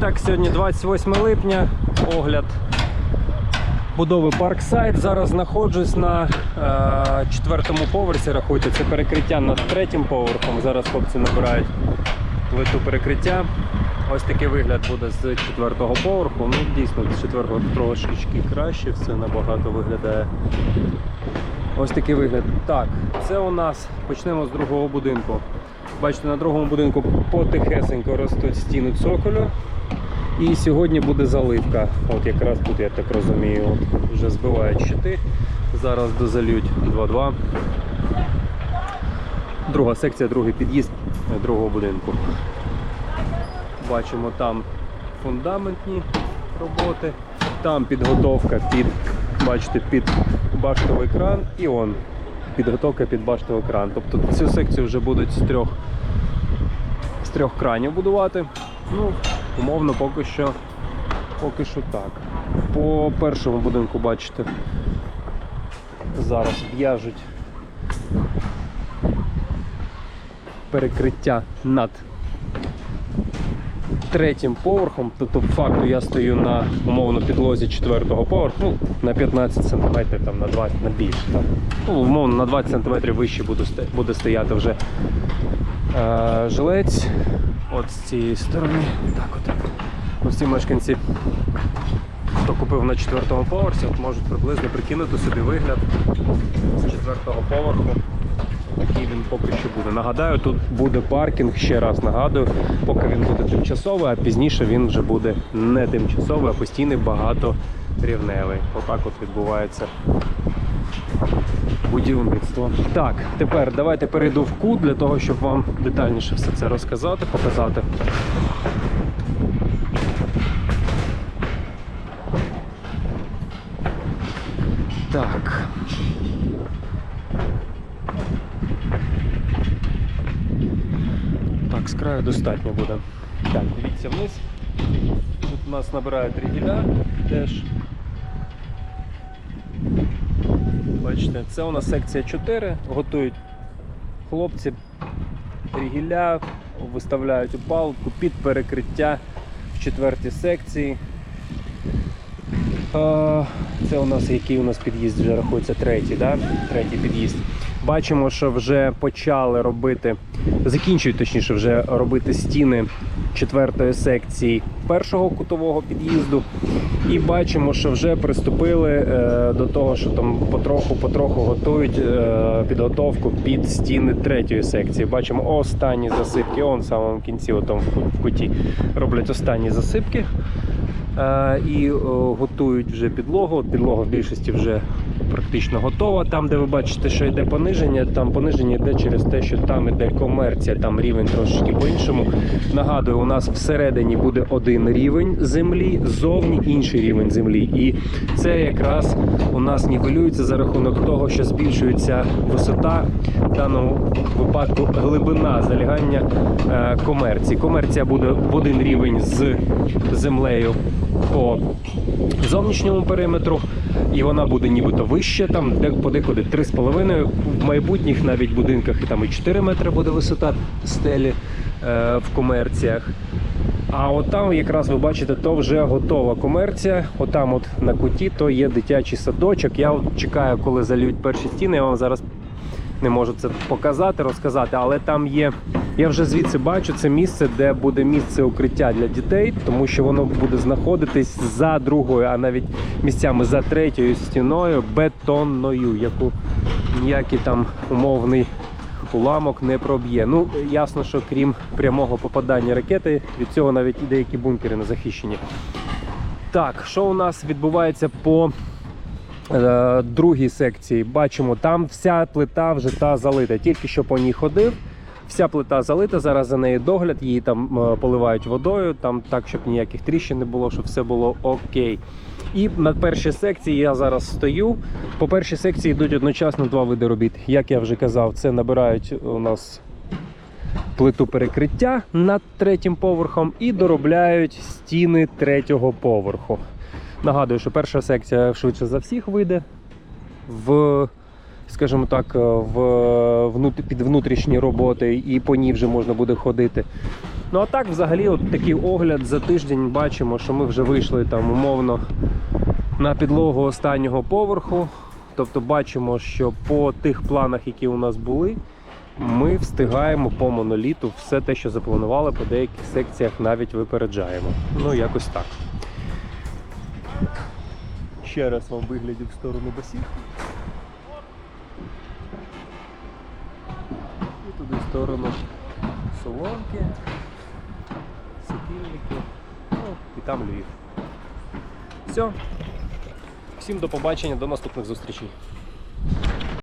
так, сьогодні 28 липня, огляд будови Парксайд. Зараз знаходжусь на е, четвертому поверсі. Рахуйте, це перекриття над третім поверхом. Зараз хлопці набирають плиту перекриття. Ось такий вигляд буде з четвертого поверху. Ну, дійсно, з четвертого трошечки краще, все набагато виглядає. Ось такий вигляд. Так, це у нас почнемо з другого будинку. Бачите, на другому будинку потихесенько ростуть стіни цоколю. І сьогодні буде заливка. От якраз тут, я так розумію, от вже збивають щити. Зараз дозалють 2-2. Друга секція, другий під'їзд другого будинку. Бачимо там фундаментні роботи, там підготовка під, бачите, під баштовий кран і он підготовка під баштовий кран. Тобто цю секцію вже будуть з трьох, з трьох кранів будувати. Ну, умовно, поки що, поки що так. По першому будинку, бачите, зараз в'яжуть перекриття над третім поверхом, тобто факту я стою на умовно підлозі четвертого поверху, ну, на 15 см, там, на 20 на більше. Там. Ну, умовно на 20 см вище буде, буде стояти вже е, жилець. От з цієї сторони. Так от. Ось ці мешканці, хто купив на четвертому поверсі, от можуть приблизно прикинути собі вигляд з четвертого поверху. Такий він поки що буде. Нагадаю, тут буде паркінг, ще раз нагадую, поки він буде тимчасовий, а пізніше він вже буде не тимчасовий, а постійний багаторівневий. Отак от відбувається будівництво. Так, тепер давайте перейду в кут для того, щоб вам детальніше все це розказати, показати. Так. З краю достатньо буде. Так, дивіться вниз. Тут у нас набирають рігіля теж. Бачите, це у нас секція 4. Готують хлопці рігіля, виставляють опалку під перекриття в четвертій секції. Це у нас який у нас під'їзд вже рахується третій, да? третій під'їзд. Бачимо, що вже почали робити, закінчують точніше вже робити стіни четвертої секції першого кутового під'їзду. І бачимо, що вже приступили е, до того, що там потроху-потроху готують е, підготовку під стіни третьої секції. Бачимо останні засипки, он в самому кінці, отам в куті роблять останні засипки. Е, і готують вже підлогу. Підлога в більшості вже практично готова. Там, де ви бачите, що йде пониження, там пониження йде через те, що там йде комерція, там рівень трошечки по-іншому. Нагадую, у нас всередині буде один рівень землі, ззовні інший рівень землі. І це якраз у нас нівелюється за рахунок того, що збільшується висота, в даному випадку глибина залягання е, комерції. Комерція буде в один рівень з землею по зовнішньому периметру, і вона буде нібито вище, там де подекуди 3,5. В майбутніх навіть будинках і там і 4 метри буде висота стелі е, в комерціях. А от там якраз ви бачите, то вже готова комерція. Отам, от на куті, то є дитячий садочок. Я от чекаю, коли зальють перші стіни. Я вам зараз не можу це показати, розказати, але там є. Я вже звідси бачу це місце, де буде місце укриття для дітей, тому що воно буде знаходитись за другою, а навіть місцями за третьою стіною бетонною, яку ніякий там умовний уламок не проб'є. Ну ясно, що крім прямого попадання ракети, від цього навіть і деякі бункери не захищені. Так, що у нас відбувається по е, другій секції? Бачимо, там вся плита вже та залита. Тільки що по ній ходив. Вся плита залита, зараз за нею догляд, її там е, поливають водою, там так, щоб ніяких тріщин не було, щоб все було окей. І на першій секції я зараз стою. По першій секції йдуть одночасно два види робіт. Як я вже казав, це набирають у нас плиту перекриття над третім поверхом і доробляють стіни третього поверху. Нагадую, що перша секція швидше за всіх вийде в, скажімо так, в внут- під внутрішні роботи, і по ній вже можна буде ходити. Ну а так, взагалі, от такий огляд за тиждень бачимо, що ми вже вийшли там умовно на підлогу останнього поверху. Тобто бачимо, що по тих планах, які у нас були, ми встигаємо по моноліту все те, що запланували, по деяких секціях навіть випереджаємо. Ну, якось так. Ще раз вам виглядів в сторону басів. І туди в сторону соломки, сопільники, ну і там Львів. Все. Всім до побачення, до наступних зустрічей.